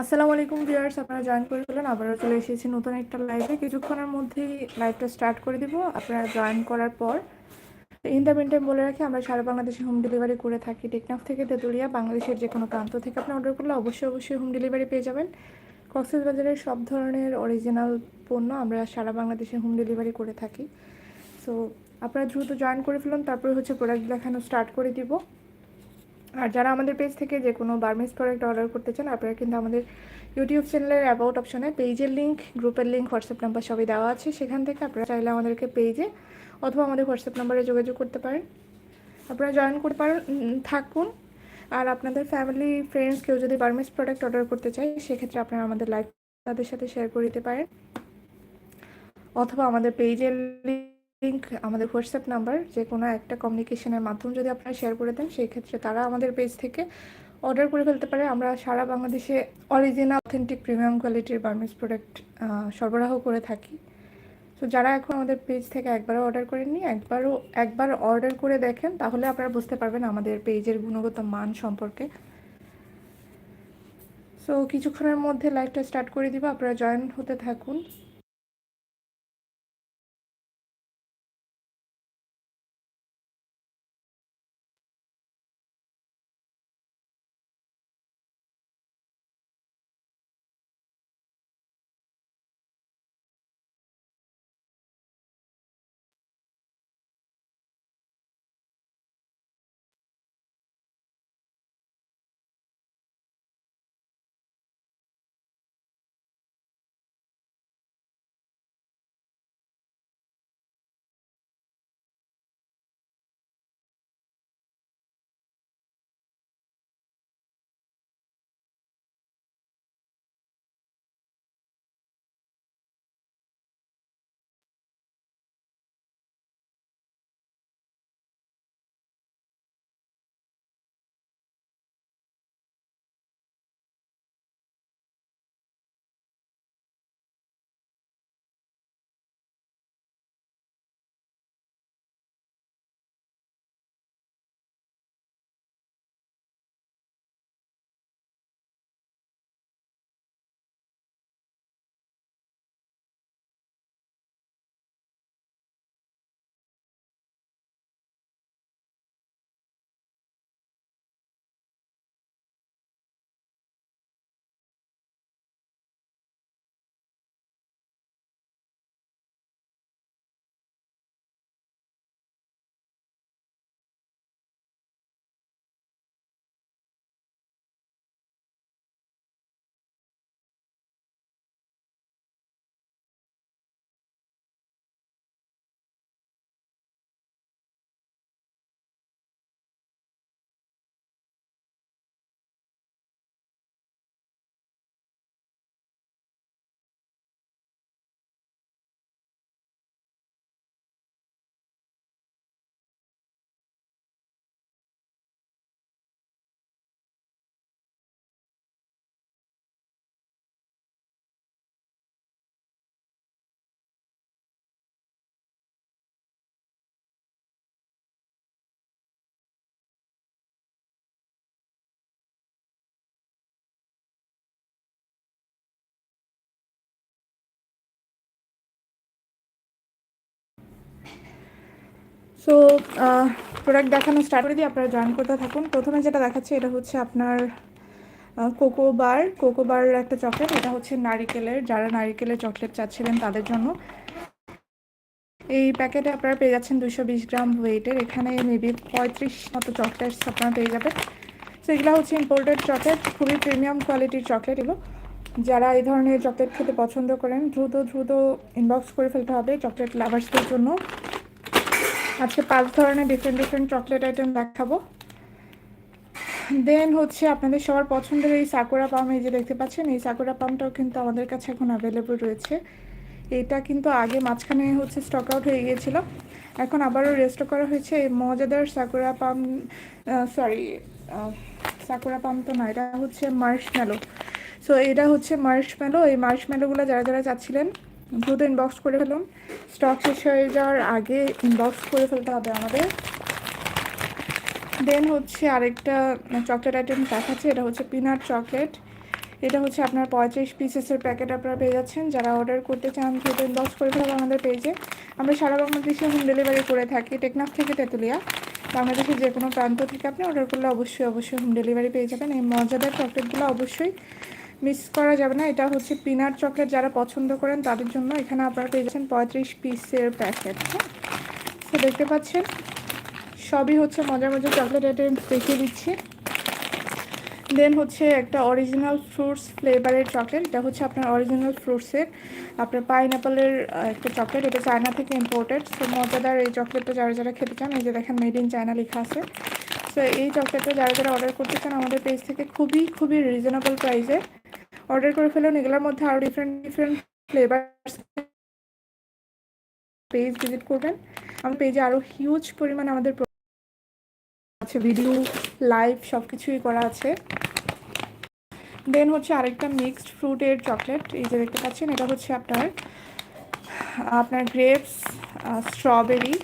আসসালামু আলাইকুম ভিউয়ার্স, আপনারা জয়েন করে ফেলেন, আবারও চলে এসেছি নতুন একটা লাইভে কিছুক্ষণের মধ্যেই লাইভটা স্টার্ট করে দিব, আপনারা জয়েন করার পর। ইন দ্য মিন টাইম বলে রাখি, আমরা সারা বাংলাদেশে হোম ডেলিভারি করে থাকি। টেকনাফ থেকে তেঁতুলিয়া, বাংলাদেশের যে কোনো প্রান্ত থেকে আপনি অর্ডার করলে অবশ্যই অবশ্যই হোম ডেলিভারি পেয়ে যাবেন। কক্সবাজারের সব ধরনের অরিজিনাল পণ্য আমরা সারা বাংলাদেশে হোম ডেলিভারি করে থাকি। সো আপনারা দ্রুত জয়েন করে ফেলুন, তারপরে হচ্ছে প্রোডাক্ট দেখানো স্টার্ট করে দিব। আর যারা আমাদের পেজ থেকে যে কোনো বার্মিস প্রোডাক্ট অর্ডার করতে চান, আপনারা কিন্তু আমাদের ইউটিউব চ্যানেলের অ্যাবাউট অপশনে পেজের লিঙ্ক গ্রুপের লিঙ্ক হোয়াটসঅ্যাপ নাম্বার সবই দেওয়া আছে। সেখান থেকে আপনারা চাইলে আমাদেরকে পেজে অথবা আমাদের হোয়াটসঅ্যাপ নাম্বারে যোগাযোগ করতে পারেন। আপনারা জয়েন করতে পারেন থাকুন। আর আপনাদের ফ্যামিলি ফ্রেন্ডস কেউ যদি বার্মিস প্রোডাক্ট অর্ডার করতে চায়, সেক্ষেত্রে আপনারা আমাদের লাইভ তাদের সাথে শেয়ার করে দিতে পারেন। অথবা আমাদের পেজের লিঙ্ক আমাদের হোয়াটসঅ্যাপ নাম্বার যে কোনো একটা কমিউনিকেশনের মাধ্যম যদি আপনারা শেয়ার করে দেন সেই ক্ষেত্রে তারা আমাদের পেজ থেকে অর্ডার করে ফেলতে পারে। আমরা সারা বাংলাদেশে অরিজিনাল অথেন্টিক প্রিমিয়াম কোয়ালিটির বার্মিস প্রোডাক্ট সরবরাহ করে থাকি। তো যারা এখন আমাদের পেজ থেকে একবারও অর্ডার করেননি, একবারও, একবার অর্ডার করে দেখেন, তাহলে আপনারা বুঝতে পারবেন আমাদের পেজের গুণগত মান সম্পর্কে। সো কিছুক্ষণের মধ্যে লাইভটা স্টার্ট করে দিব, আপনারা জয়েন হতে থাকুন। সো প্রোডাক্ট দেখানো স্টার্ট করে দিয়ে আপনারা জয়েন করতে থাকুন। প্রথমে যেটা দেখাচ্ছে, এটা হচ্ছে আপনার কোকো বার কোকো বার একটা চকলেট এটা হচ্ছে নারিকেলের। যারা নারিকেলের চকলেট চাচ্ছিলেন তাদের জন্য। এই প্যাকেটে আপনারা পেয়ে যাচ্ছেন দুশো বিশ গ্রাম ওয়েটের এখানে মেবি পঁয়ত্রিশ মতো চকলেটস আপনারা পেয়ে যাবেন। তো এগুলো হচ্ছে ইম্পোর্টেড চকলেট খুবই প্রিমিয়াম কোয়ালিটির চকলেট এগুলো। যারা এই ধরনের চকলেট খেতে পছন্দ করেন, দ্রুত দ্রুত ইনবক্স করে ফেলতে হবে চকলেট লাভার্সদের জন্য। আজকে পাঁচ ধরনের ডিফারেন্ট ডিফারেন্ট চকলেট আইটেম দেখাবো। দেন হচ্ছে আপনাদের সবার পছন্দের এই সাকুরা পাম এই যে দেখতে পাচ্ছেন, এই সাকুরা পামটাও কিন্তু আমাদের কাছে এখন অ্যাভেলেবল রয়েছে। এটা কিন্তু আগে মাঝখানে হচ্ছে স্টক আউট হয়ে গিয়েছিল। এখন আবারও রেস্টো করা হয়েছে। মজাদার Sakura Palm sorry Sakura Palm তো না, এটা হচ্ছে মার্শম্যালো সো এটা হচ্ছে মার্শম্যালো এই মার্শম্যালোগুলো যারা যারা চাচ্ছিলেন দ্রুত ইনবক্স করে ফেলুন। স্টক শেষ হয়ে যাওয়ার আগে ইনবক্স করে ফেলতে হবে আমাদের। দেন হচ্ছে আরেকটা চকলেট আইটেম দেখাচ্ছে, এটা হচ্ছে পিনাট চকলেট এটা হচ্ছে আপনার পঁয়ত্রিশ পিসেসের প্যাকেট আপনারা পেয়ে যাচ্ছেন। যারা অর্ডার করতে চান, দ্রুত ইনবক্স করে ফেলবে আমাদের পেজে আমরা সারা বাংলাদেশে হোম ডেলিভারি করে থাকি, টেকনাফ থেকে তেঁতুলিয়া। বাংলাদেশের যে কোনো প্রান্ত থেকে আপনি অর্ডার করলে অবশ্যই অবশ্যই হোম ডেলিভারি পেয়ে যাবেন। এই মজাদার চকলেটগুলো অবশ্যই মিস করা যাবে না। এটা হচ্ছে পিনাট চকলেট যারা পছন্দ করেন তাদের জন্য এখানে আপনারা পেয়ে যাচ্ছেন পঁয়ত্রিশ পিসের প্যাকেট। হ্যাঁ? তো দেখতে পাচ্ছেন, সবই হচ্ছে মজার মজার চকলেট আইটেম দেখিয়ে দিচ্ছি। দেন হচ্ছে একটা অরিজিনাল ফ্রুটস ফ্লেভারের চকলেট। এটা হচ্ছে আপনার অরিজিনাল ফ্রুটসের আপনার পাইনঅ্যাপেলের একটা চকলেট। এটা চায়না থেকে ইম্পোর্টেড সো মজাদার এই চকলেটটা যারা যারা খেতে চান, এই যে দেখেন মেড ইন চায়না লেখা আছে। সো এই চকলেটটা যারা যারা অর্ডার করতে চান, আমাদের পেজ থেকে খুবই খুবই রিজনেবল প্রাইসে অর্ডার করে ফেলুন, এগুলোর মধ্যে আরও different different flavours page visit করবেন। আমার পেজে আরও হিউজ পরিমাণ আমাদের আছে ভিডিও লাইভ সব কিছুই করা আছে। দেন হচ্ছে আরেকটা মিক্সড ফ্রুটের চকলেট এই যে দেখতে পাচ্ছেন, এটা হচ্ছে আপনার আপনার গ্রেপস স্ট্রবেরি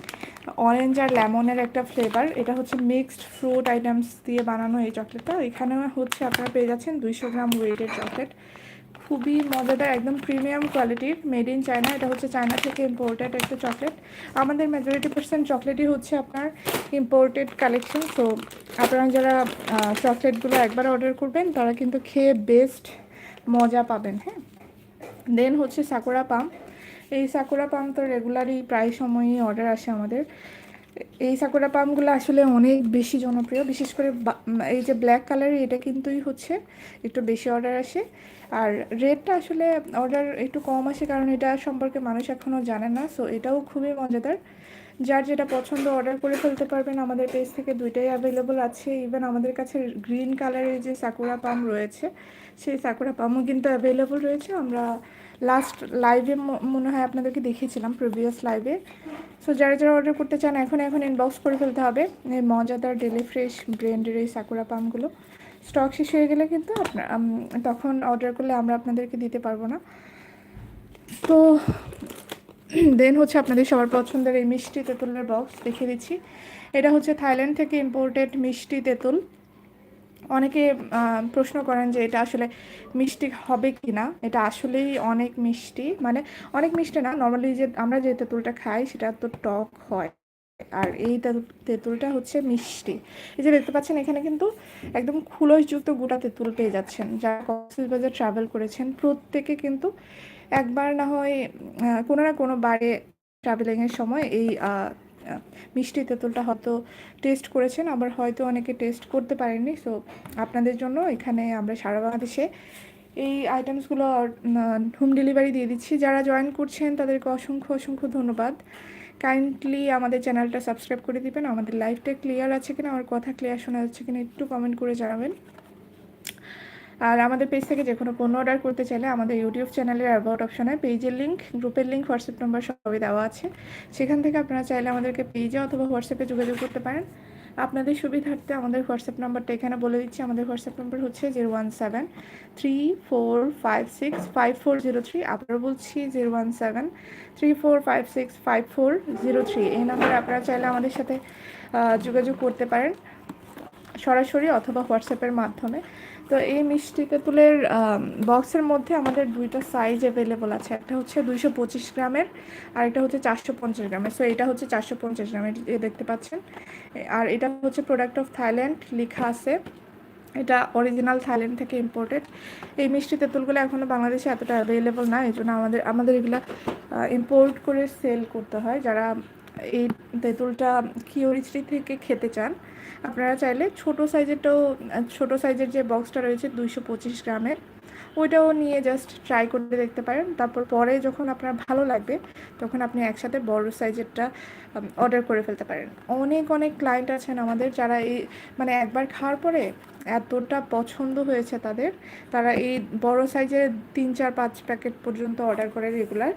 অরেঞ্জ আর লেমনের একটা ফ্লেভার এটা হচ্ছে মিক্সড ফ্রুট আইটেমস দিয়ে বানানো এই চকলেটটা এখানে হচ্ছে আপনারা পেয়ে যাচ্ছেন দুইশো গ্রাম ওয়েটের চকলেট খুবই মজাদার, একদম প্রিমিয়াম কোয়ালিটির মেড ইন চায়না এটা হচ্ছে চায়না থেকে ইম্পোর্টেড একটা চকলেট আমাদের মেজরিটি পার্সেন্ট চকলেটই হচ্ছে আপনার ইম্পোর্টেড কালেকশন তো আপনারা যারা চকলেটগুলো একবার অর্ডার করবেন, তারা কিন্তু খেয়ে বেস্ট মজা পাবেন হ্যাঁ? দেন হচ্ছে সাকুরা পাম এই সাকুরা পাম তো রেগুলারই প্রায় সময়ই অর্ডার আসে আমাদের। এই সাকুরা পামগুলো আসলে অনেক বেশি জনপ্রিয়, বিশেষ করে এই যে ব্ল্যাক কালারের এটা কিন্তুই হচ্ছে, একটু বেশি অর্ডার আসে। আর রেটটা আসলে অর্ডার একটু কম আসে কারণ এটা সম্পর্কে মানুষ এখনও জানে না সো এটাও খুবই মজাদার। যার যেটা পছন্দ অর্ডার করে ফেলতে পারবেন, আমাদের পেজ থেকে দুইটাই অ্যাভেলেবল আছে। ইভেন আমাদের কাছে গ্রিন কালারের যে সাকুরা পাম রয়েছে, সেই সাকুরা পামও কিন্তু অ্যাভেলেবল রয়েছে। আমরা লাস্ট লাইভে মনে হয় আপনাদেরকে দেখিয়েছিলাম প্রিভিয়াস লাইভে সো যারা যারা অর্ডার করতে চান, এখন এখন ইনবক্স করে ফেলতে হবে। এই মজাদার ডেলি ফ্রেশ ব্র্যান্ডের এই সাকুরা পামগুলো স্টক শেষ হয়ে গেলে কিন্তু আপনার তখন অর্ডার করলে আমরা আপনাদেরকে দিতে পারব না। তো দেন হচ্ছে আপনাদের সবার পছন্দের এই মিষ্টি তেঁতুলের বক্স দেখিয়ে দিচ্ছি। এটা হচ্ছে থাইল্যান্ড থেকে ইম্পোর্টেড মিষ্টি তেঁতুল। অনেকে প্রশ্ন করেন যে এটা আসলে মিষ্টি হবে কি না এটা আসলেই অনেক মিষ্টি। মানে অনেক মিষ্টি না, নর্মালি যে আমরা যে তেঁতুলটা খাই সেটা তো টক হয়। আর এই তেঁতুলটা হচ্ছে মিষ্টি। এই যে দেখতে পাচ্ছেন, এখানে কিন্তু একদম খুলসযুক্ত গোটা তেঁতুল পেয়ে যাচ্ছেন। যারা কক্সবাজার ট্রাভেল করেছেন, প্রত্যেকে কিন্তু একবার না হয় কোনো না কোনো বারে ট্রাভেলিংয়ের সময় এই মিষ্টি তেঁতুলটা হয়তো টেস্ট করেছেন, আবার হয়তো অনেকে টেস্ট করতে পারেননি। সো আপনাদের জন্য এখানে আমরা সারা বাংলাদেশে এই আইটেমসগুলো হোম ডেলিভারি দিয়ে দিচ্ছি। যারা জয়েন করছেন, তাদেরকে অসংখ্য অসংখ্য ধন্যবাদ। কাইন্ডলি আমাদের চ্যানেলটা সাবস্ক্রাইব করে দিবেন। আমাদের লাইফটা ক্লিয়ার আছে কিনা, আমার কথা ক্লিয়ার শোনা যাচ্ছে কিনা, একটু কমেন্ট করে জানাবেন। আর আমাদের পেজ থেকে যে কোনো পণ্য অর্ডার করতে চাইলে আমাদের ইউটিউব চ্যানেলের অ্যাবাউট অপশনে পেজের লিঙ্ক গ্রুপের লিঙ্ক হোয়াটসঅ্যাপ নম্বর সবই দেওয়া আছে। সেখান থেকে আপনারা চাইলে আমাদেরকে পেজে অথবা হোয়াটসঅ্যাপে যোগাযোগ করতে পারেন। আপনাদের সুবিধার্থে আমাদের হোয়াটসঅ্যাপ নাম্বারটা এখানে বলে দিচ্ছি। আমাদের হোয়াটসঅ্যাপ নাম্বার হচ্ছে zero one seven three four five six five four zero three আবারও বলছি zero one seven three four five six five four zero three এই নাম্বারে আপনারা চাইলে আমাদের সাথে যোগাযোগ করতে পারেন। সরাসরি অথবা হোয়াটসঅ্যাপের মাধ্যমে। তো এই মিষ্টি তেঁতুলের বক্সের মধ্যে আমাদের দুইটা সাইজ অ্যাভেলেবল আছে। একটা হচ্ছে দুইশো পঁচিশ গ্রামের, আর একটা হচ্ছে চারশো পঞ্চাশ গ্রামের। সো এটা হচ্ছে চারশো পঞ্চাশ গ্রামের দেখতে পাচ্ছেন। আর এটা হচ্ছে প্রোডাক্ট অফ থাইল্যান্ড লেখা আছে। এটা অরিজিনাল থাইল্যান্ড থেকে ইম্পোর্টেড এই মিষ্টি তেঁতুলগুলো এখনও বাংলাদেশে এতটা অ্যাভেলেবল না এই জন্য আমাদের আমাদের এগুলো ইম্পোর্ট করে সেল করতে হয়। যারা এই তেঁতুলটা কিওরিচি থেকে খেতে চান, আপনারা চাইলে ছোট সাইজেরটাও, ছোট সাইজের যে বক্সটা রয়েছে দুইশো পঁচিশ গ্রামের, ওইটাও নিয়ে জাস্ট ট্রাই করে দেখতে পারেন। তারপর পরে যখন আপনার ভালো লাগবে, তখন আপনি একসাথে বড় সাইজেরটা অর্ডার করে ফেলতে পারেন। অনেক অনেক ক্লায়েন্ট আছেন আমাদের যারা এই মানে একবার খাওয়ার পরে এতটা পছন্দ হয়েছে তাদের, তারা এই বড় সাইজের তিন, চার, পাঁচ প্যাকেট পর্যন্ত অর্ডার করে রেগুলার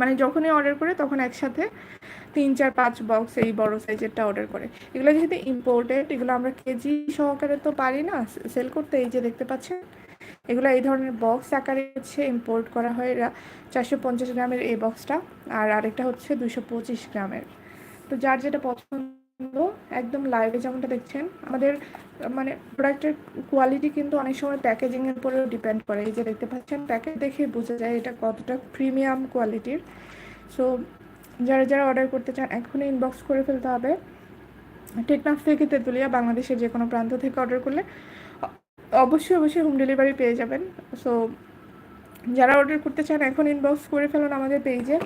মানে যখনই অর্ডার করে তখন একসাথে তিন চার পাঁচ বক্স এই বড় সাইজেরটা অর্ডার করে। এগুলো যেহেতু ইম্পোর্টেড এগুলো আমরা কেজি সহকারে তো পারি না সেল করতে এই যে দেখতে পাচ্ছেন, এগুলো এই ধরনের বক্স আকারে হচ্ছে ইম্পোর্ট করা হয় এরা চারশো পঞ্চাশ গ্রামের এই বক্সটা আর আরেকটা হচ্ছে দুশো পঁচিশ গ্রামের। তো যার যেটা পছন্দ, একদম লাইভে যেমনটা দেখছেন, আমাদের মানে প্রোডাক্টের কোয়ালিটি কিন্তু অনেক সময় প্যাকেজিংয়ের উপরেও ডিপেন্ড করে। এই যে দেখতে পাচ্ছেন প্যাকেজ দেখে বোঝা যায় এটা কতটা প্রিমিয়াম কোয়ালিটির সো যারা যারা অর্ডার করতে চান এখনই ইনবক্স করে ফেলতে হবে। টেকনাফ থেকে তেঁতুলিয়া বাংলাদেশের যে কোনো প্রান্ত থেকে অর্ডার করলে অবশ্যই অবশ্যই হোম ডেলিভারি পেয়ে যাবেন। সো যারা অর্ডার করতে চান, এখন ইনবক্স করে ফেলুন আমাদের পেজে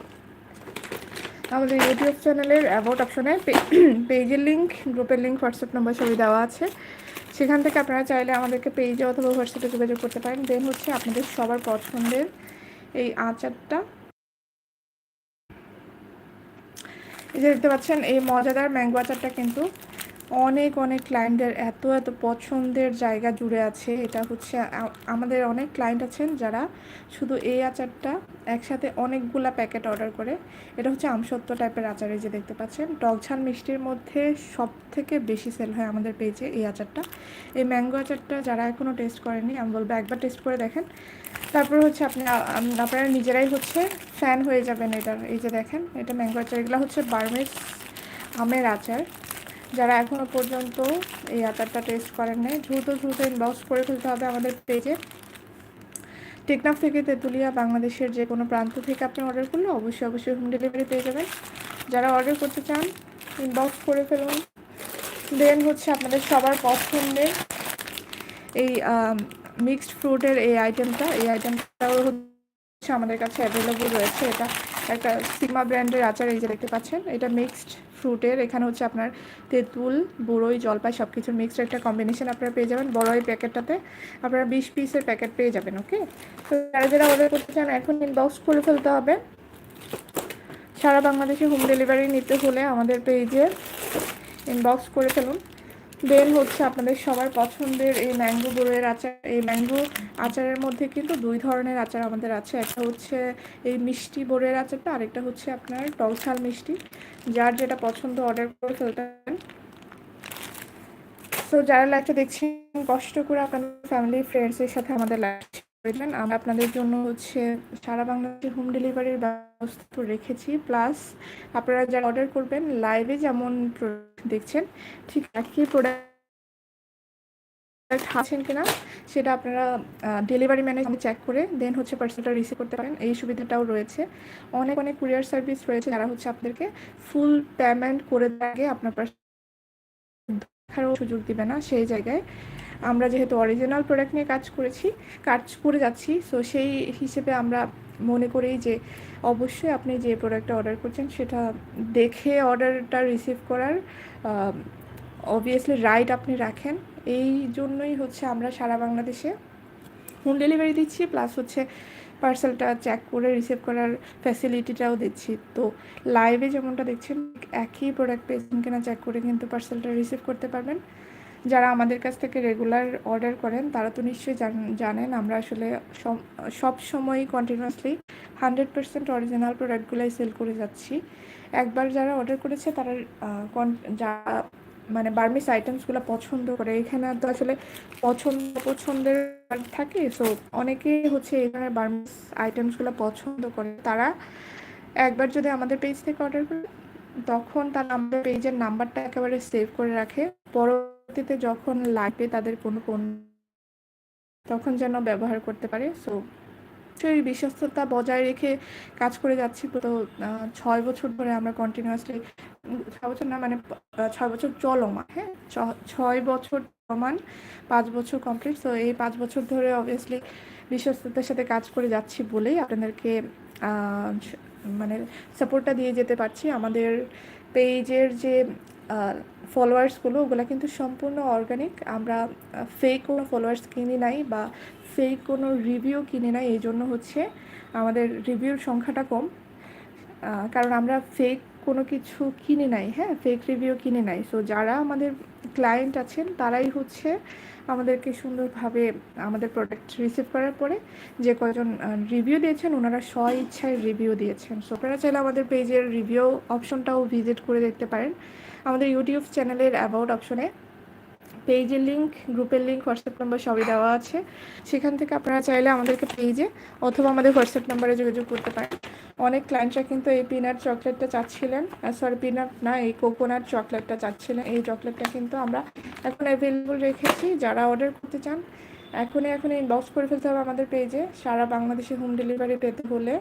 আমাদের ইউটিউব চ্যানেলের অ্যাবাউট অপশনে পেজের লিঙ্ক গ্রুপের লিঙ্ক হোয়াটসঅ্যাপ নাম্বার সবই দেওয়া আছে। সেখান থেকে আপনারা চাইলে আমাদেরকে পেজে অথবা হোয়াটসঅ্যাপে যোগাযোগ করতে পারেন। দেন হচ্ছে আপনাদের সবার পছন্দের এই আচারটা। এই যে দেখতে পাচ্ছেন এই মজাদার ম্যাঙ্গো আচারটা কিন্তু অনেক অনেক ক্লায়েন্টদের এত এত পছন্দের জায়গা জুড়ে আছে। এটা হচ্ছে আমাদের অনেক ক্লায়েন্ট আছেন যারা শুধু এই আচারটা একসাথে অনেকগুলা প্যাকেট অর্ডার করে। এটা হচ্ছে আমসত্ব টাইপের আচার যে দেখতে পাচ্ছেন। টক ঝাল মিষ্টির মধ্যে সব থেকে বেশি সেল হয় আমাদের পেজে এই আচারটা। এই ম্যাঙ্গো আচারটা যারা এখনও টেস্ট করেনি আমি বলব একবার টেস্ট করে দেখেন। তারপর হচ্ছে আপনি আপনারা নিজেরাই হচ্ছে ফ্যান হয়ে যাবেন এটার। এই যে দেখেন, এটা ম্যাঙ্গো আচার। এগুলো হচ্ছে বার্মিস আমের আচার। যারা এখনও পর্যন্ত এই আচারটা টেস্ট করেন নাই, দ্রুত দ্রুত ইনবক্স করে ফেলতে হবে আমাদের পেজে টেকনাফ থেকে তেঁতুলিয়া বাংলাদেশের যে কোনো প্রান্ত থেকে আপনি অর্ডার করলে অবশ্যই অবশ্যই হোম ডেলিভারি পেয়ে যাবেন। যারা অর্ডার করতে চান ইনবক্স করে ফেলুন। দেন হচ্ছে আপনাদের সবার পছন্দের এই মিক্সড ফ্রুটের এই আইটেমটা এই আইটেমটাও হচ্ছে আমাদের কাছে অ্যাভেলেবল রয়েছে। এটা একটা সিগমা ব্র্যান্ডের আচার এই যে দেখতে পাচ্ছেন, এটা মিক্সড ফ্রুটের এখানে হচ্ছে আপনার তেঁতুল, বড়ই, জলপাই সব কিছুর মিক্সড একটা কম্বিনেশন আপনারা পেয়ে যাবেন। বড় এই প্যাকেটটাতে আপনারা বিশ পিসের প্যাকেট পেয়ে যাবেন ওকে তো যারা যারা অর্ডার করতে চান, এখন ইনবক্স করে ফেলতে হবে। সারা বাংলাদেশে হোম ডেলিভারি নিতে হলে আমাদের পেজে ইনবক্স করে ফেলুন। দেন হচ্ছে আপনাদের সবার পছন্দের এই ম্যাঙ্গো বড়ের আচার, এই ম্যাঙ্গো আচারের মধ্যে কিন্তু দুই ধরনের আচার আমাদের আছে। একটা হচ্ছে এই মিষ্টি বড়ের আচারটা, আরেকটা হচ্ছে আপনার টক ঝাল মিষ্টি। যার যেটা পছন্দ অর্ডার করে ফেলতে পারেন। সো যারা লাইভটা দেখছেন, কষ্ট করে আপনার ফ্যামিলি ফ্রেন্ডসের সাথে আমাদের লাইভ করবেন আমরা আপনাদের জন্য হচ্ছে সারা বাংলাদেশে হোম ডেলিভারির ব্যবস্থা তো রেখেছি। প্লাস আপনারা যারা অর্ডার করবেন লাইভে যেমন দেখছেন, ঠিক একই প্রোডাক্ট আছেন কিনা, সেটা আপনারা ডেলিভারি ম্যানেজ চেক করে দেন হচ্ছে পার্সেলটা রিসিভ করতে পারেন। এই সুবিধাটাও রয়েছে। অনেক অনেক কুরিয়ার সার্ভিস রয়েছে যারা হচ্ছে আপনাদেরকে ফুল পেমেন্ট করে দেওয়ার আগে আপনার দেখারও সুযোগ দিবে না। সেই জায়গায় আমরা যেহেতু অরিজিনাল প্রোডাক্ট নিয়ে কাজ করেছি, কাজ করে যাচ্ছি সো সেই হিসেবে আমরা মনে করি যে অবশ্যই আপনি যে প্রোডাক্টটা অর্ডার করছেন সেটা দেখে অর্ডারটা রিসিভ করার অবভিয়াসলি রাইট আপনি রাখেন। এই জন্যই হচ্ছে আমরা সারা বাংলাদেশে হোম ডেলিভারি দিচ্ছি প্লাস হচ্ছে পার্সেলটা চেক করে রিসিভ করার ফ্যাসিলিটিটাও দিচ্ছি। তো লাইভে যেমনটা দেখছেন, একই প্রোডাক্ট পেয়েছেন কিনা চেক করে কিন্তু পার্সেলটা রিসিভ করতে পারবেন। যারা আমাদের কাছ থেকে রেগুলার অর্ডার করেন, তারা তো নিশ্চয়ই জান- জানেন আমরা আসলে সব- সময় কন্টিনিউয়াসলি হান্ড্রেড পার্সেন্ট অরিজিনাল প্রোডাক্টগুলোই সেল করে যাচ্ছি। একবার যারা অর্ডার করেছে, তারা যা মানে বার্মিস আইটেমসগুলো পছন্দ করে। এখানে তো আসলে পছন্দ, পছন্দের থাকে সো অনেকেই হচ্ছে এই ধরনের বার্মিস আইটেমসগুলো পছন্দ করে। তারা একবার যদি আমাদের পেজ থেকে অর্ডার করে তখন তারা আমাদের পেজের নাম্বারটা একেবারে সেভ করে রাখে। পরবর্তীতে যখন লাগবে তাদের কোনো পণ্য তখন যেন ব্যবহার করতে পারে। সো সেই বিশ্বস্ততা বজায় রেখে কাজ করে যাচ্ছি। তো ছয় বছর ধরে আমরা কন্টিনিউয়াসলি ছয় বছর না মানে ছয় বছর চলমান হ্যাঁ? ছয় বছর চলমান, পাঁচ বছর কমপ্লিট তো এই পাঁচ বছর ধরে অবভিয়াসলি বিশ্বস্ততার সাথে কাজ করে যাচ্ছি বলেই আপনাদেরকে মানে সাপোর্টটা দিয়ে যেতে পারছি। আমাদের পেজের যে ফলোয়ার্সগুলো ওগুলো কিন্তু সম্পূর্ণ অর্গানিক আমরা ফেক কোনো ফলোয়ার্স কিনি নাই বা ফেক কোনো রিভিউ কিনি নাই, এই জন্য হচ্ছে আমাদের রিভিউর সংখ্যাটা কম। কারণ আমরা ফেক কোনো কিছু কিনে নাই হ্যাঁ? ফেক রিভিউ কিনে নাই। সো যারা আমাদের ক্লায়েন্ট আছেন, তারাই হচ্ছে আমাদেরকে সুন্দরভাবে আমাদের প্রোডাক্ট রিসিভ করার পরে যে কয়জন রিভিউ দিয়েছেন, ওনারা স্ব ইচ্ছায় রিভিউ দিয়েছেন। সো আপনারা চাইলে আমাদের পেজের রিভিউ অপশনটাও ভিজিট করে দেখতে পারেন। আমাদের ইউটিউব চ্যানেলের অ্যাবাউট অপশনে পেজের লিঙ্ক গ্রুপের লিঙ্ক হোয়াটসঅ্যাপ নাম্বার সবই দেওয়া আছে। সেখান থেকে আপনারা চাইলে আমাদেরকে পেজে অথবা আমাদের হোয়াটসঅ্যাপ নাম্বারে যোগাযোগ করতে পারেন। অনেক ক্লায়েন্টরা কিন্তু এই পিনাট চকলেটটা চাচ্ছিলেন। সরি পিনাট না, এই কোকোনাট চকলেটটা চাচ্ছিলেন। এই চকলেটটা কিন্তু আমরা এখন অ্যাভেলেবল রেখেছি। যারা অর্ডার করতে চান, এখনই এখনই ইনবক্স করে ফেলতে হবে আমাদের পেজে। সারা বাংলাদেশে হোম ডেলিভারি পেতে হলে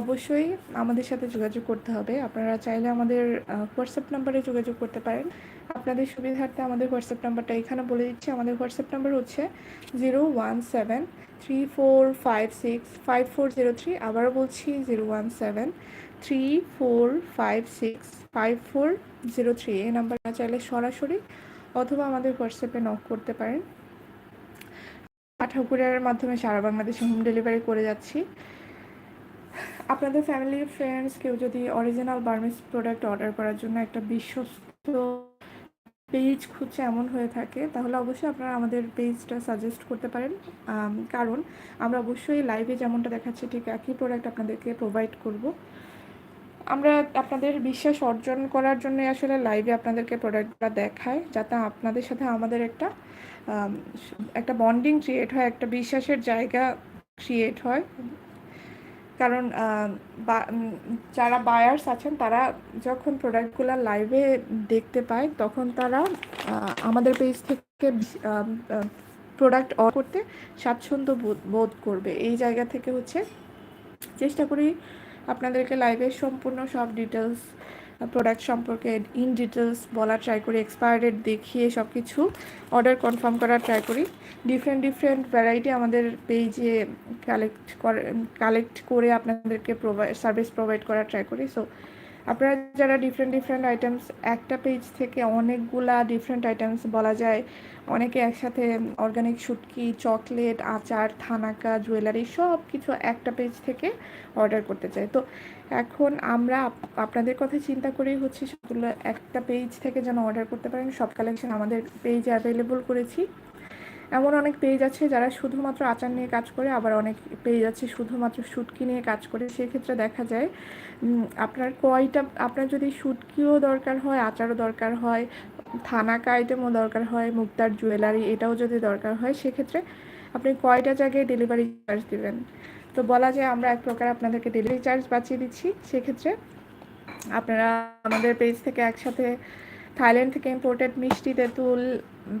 অবশ্যই আমাদের সাথে যোগাযোগ করতে হবে। আপনারা চাইলে আমাদের হোয়াটসঅ্যাপ নাম্বারে যোগাযোগ করতে পারেন। আপনাদের সুবিধার্থে আমাদের হোয়াটসঅ্যাপ নাম্বারটা এখানে বলে দিচ্ছি। আমাদের হোয়াটসঅ্যাপ নাম্বার হচ্ছে zero one seven three four five six five four zero three. আবারও বলছি, zero one seven three four five six five four zero three. এই নাম্বারটা চাইলে সরাসরি অথবা আমাদের হোয়াটসঅ্যাপে নক করতে পারেন। ঠাকুরের মাধ্যমে সারা বাংলাদেশে হোম ডেলিভারি করে যাচ্ছি। আপনাদের ফ্যামিলি ফ্রেন্ডস কেউ যদি অরিজিনাল বার্মিস প্রোডাক্ট অর্ডার করার জন্য একটা বিশ্বস্ত পেজ খুঁজছে এমন হয়ে থাকে, তাহলে অবশ্যই আপনারা আমাদের পেজটা সাজেস্ট করতে পারেন। কারণ আমরা অবশ্যই লাইভে যেমনটা দেখাচ্ছি, ঠিক একই প্রোডাক্ট আপনাদেরকে প্রোভাইড করব। আমরা আপনাদের বিশ্বাস অর্জন করার জন্য আসলে লাইভে আপনাদেরকে প্রোডাক্টগুলো দেখাই, যাতে আপনাদের সাথে আমাদের একটা একটা বন্ডিং ক্রিয়েট হয়, একটা বিশ্বাসের জায়গা ক্রিয়েট হয়। কারণ যারা বায়ার্স আছেন, তারা যখন প্রোডাক্টগুলো লাইভে দেখতে পায়, তখন তারা আমাদের পেজ থেকে প্রোডাক্ট অর্ডার করতে স্বাচ্ছন্দ্য বোধ করবে। এই জায়গা থেকে হচ্ছে, চেষ্টা করি আপনাদেরকে লাইভে সম্পূর্ণ সব ডিটেলস প্রোডাক্ট সম্পর্কে ইন ডিটেলস বলার ট্রাই করি এক্সপায়ার ডেট দেখিয়ে সব কিছু অর্ডার কনফার্ম করার ট্রাই করি। ডিফারেন্ট ডিফারেন্ট ভ্যারাইটি আমাদের পেজে কালেক্ট করে কালেক্ট করে আপনাদেরকে প্রোভাইড সার্ভিস প্রোভাইড করার ট্রাই করি। সো আপনারা যারা ডিফারেন্ট ডিফারেন্ট আইটেমস একটা পেজ থেকে অনেকগুলা ডিফারেন্ট আইটেমস বলা যায়। অনেকে একসাথে অর্গানিক শুটকি চকলেট আচার, থানাকা জুয়েলারি সব কিছু একটা পেজ থেকে অর্ডার করতে চাই তো এখন আমরা আপনাদের কথা চিন্তা করেই হচ্ছে সেগুলো একটা পেজ থেকে যেন অর্ডার করতে পারেন। সব কালেকশন আমাদের পেজে অ্যাভেলেবল করেছি। এমন অনেক পেজ আছে যারা শুধুমাত্র আচার নিয়ে কাজ করে, আবার অনেক পেজ আছে শুধুমাত্র শুটকি নিয়ে কাজ করে। সেক্ষেত্রে দেখা যায় আপনার কয়টা, আপনার যদি শুটকিও দরকার হয়, আচারও দরকার হয়, থানাকা আইটেমও দরকার হয়, মুক্তার জুয়েলারি এটাও যদি দরকার হয়, সেক্ষেত্রে আপনি কয়টা জায়গায় ডেলিভারি চার্জ দিবেন? তো বলা যায় আমরা এক প্রকার আপনাদেরকে ডেলিভারি চার্জ বাঁচিয়ে দিচ্ছি। সেক্ষেত্রে আপনারা আমাদের পেজ থেকে একসাথে থাইল্যান্ড থেকে ইম্পোর্টেড মিষ্টি তেঁতুল,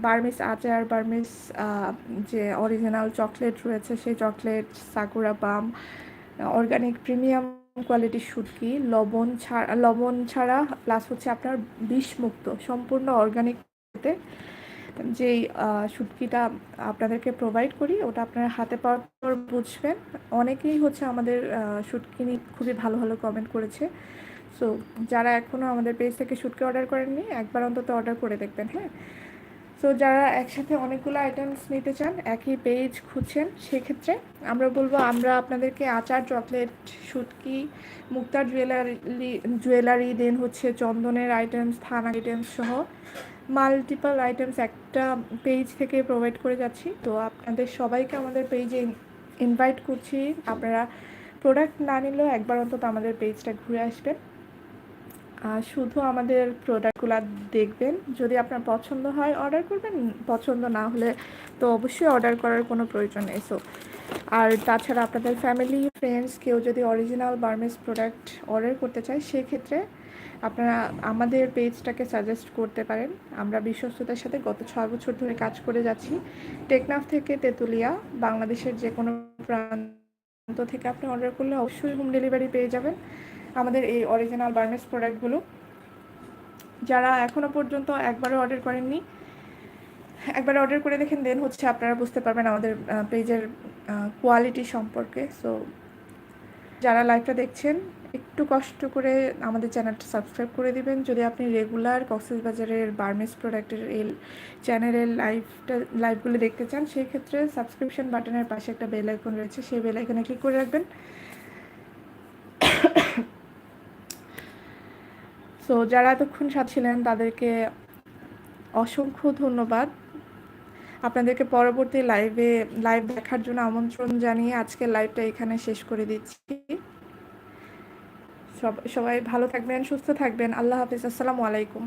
বার্মিস আচার, বার্মিস যে অরিজিনাল চকলেট রয়েছে, সেই chocolate Sakura Palm organic premium কোয়ালিটির শুটকি, লবণ ছাড়া লবণ ছাড়া প্লাস হচ্ছে আপনার বিষমুক্ত, সম্পূর্ণ অর্গানিক যেই আহ, শুটকিটা আপনাদেরকে প্রোভাইড করি ওটা আপনারা হাতে পাওয়ার পর বুঝবেন। অনেকেই হচ্ছে আমাদের শুটকি নিয়ে খুবই ভালো ভালো কমেন্ট করেছে। সো যারা এখনও আমাদের পেজ থেকে শুটকি অর্ডার করেননি একবার অন্তত অর্ডার করে দেখবেন হ্যাঁ? সো যারা একসাথে অনেকগুলো আইটেমস নিতে চান একই পেজ খুঁজছেন সেক্ষেত্রে আমরা বলব আমরা আপনাদেরকে আচার চকলেট শুটকি মুক্তার জুয়েলারি জুয়েলারি দেন হচ্ছে চন্দনের আইটেমস থান আইটেমস সহ মাল্টিপল আইটেমস একটা পেজ থেকে প্রোভাইড করে যাচ্ছি। তো আপনাদের সবাইকে আমাদের পেজে ইনভাইট করছি। আপনারা প্রোডাক্ট না নিলেও একবার অন্তত আমাদের পেজটা ঘুরে আসবেন। আর শুধু আমাদের প্রোডাক্টগুলো দেখবেন। যদি আপনার পছন্দ হয় অর্ডার করবেন, পছন্দ না হলে তো অবশ্যই অর্ডার করার কোনো প্রয়োজন নেই। সো আর তাছাড়া আপনাদের ফ্যামিলি ফ্রেন্ডস কেউ যদি অরিজিনাল বার্মেস প্রোডাক্ট অর্ডার করতে চায়, সেক্ষেত্রে আপনারা আমাদের পেজটাকে সাজেস্ট করতে পারেন। আমরা বিশ্বস্ততার সাথে গত ছয় বছর ধরে কাজ করে যাচ্ছি। টেকনাফ থেকে তেঁতুলিয়া, বাংলাদেশের যে কোনো প্রান্ত থেকে আপনি অর্ডার করলে অবশ্যই হোম ডেলিভারি পেয়ে যাবেন। আমাদের এই অরিজিনাল বার্মেস প্রোডাক্টগুলো যারা এখনও পর্যন্ত একবারও অর্ডার করেননি, একবার অর্ডার করে দেখেন দেন হচ্ছে আপনারা বুঝতে পারবেন আমাদের পেজের কোয়ালিটি সম্পর্কে। সো যারা লাইভটা দেখছেন, একটু কষ্ট করে আমাদের চ্যানেলটা সাবস্ক্রাইব করে দিবেন। যদি আপনি রেগুলার কক্সবাজারের বার্মেস প্রোডাক্টের এই চ্যানেলের লাইভটা লাইভগুলো দেখতে চান সেই ক্ষেত্রে সাবস্ক্রিপশন বাটনের পাশে একটা বেল আইকন রয়েছে, সেই বেল আইকনে ক্লিক করে রাখবেন। সো যারা এতক্ষণ সাথে ছিলেন, তাদেরকে অসংখ্য ধন্যবাদ। আপনাদেরকে পরবর্তী লাইভে লাইভ দেখার জন্য আমন্ত্রণ জানিয়ে আজকে লাইভটা এখানে শেষ করে দিচ্ছি। সব, সবাই ভালো থাকবেন, সুস্থ থাকবেন। আল্লাহ হাফিজ। আসসালামু আলাইকুম।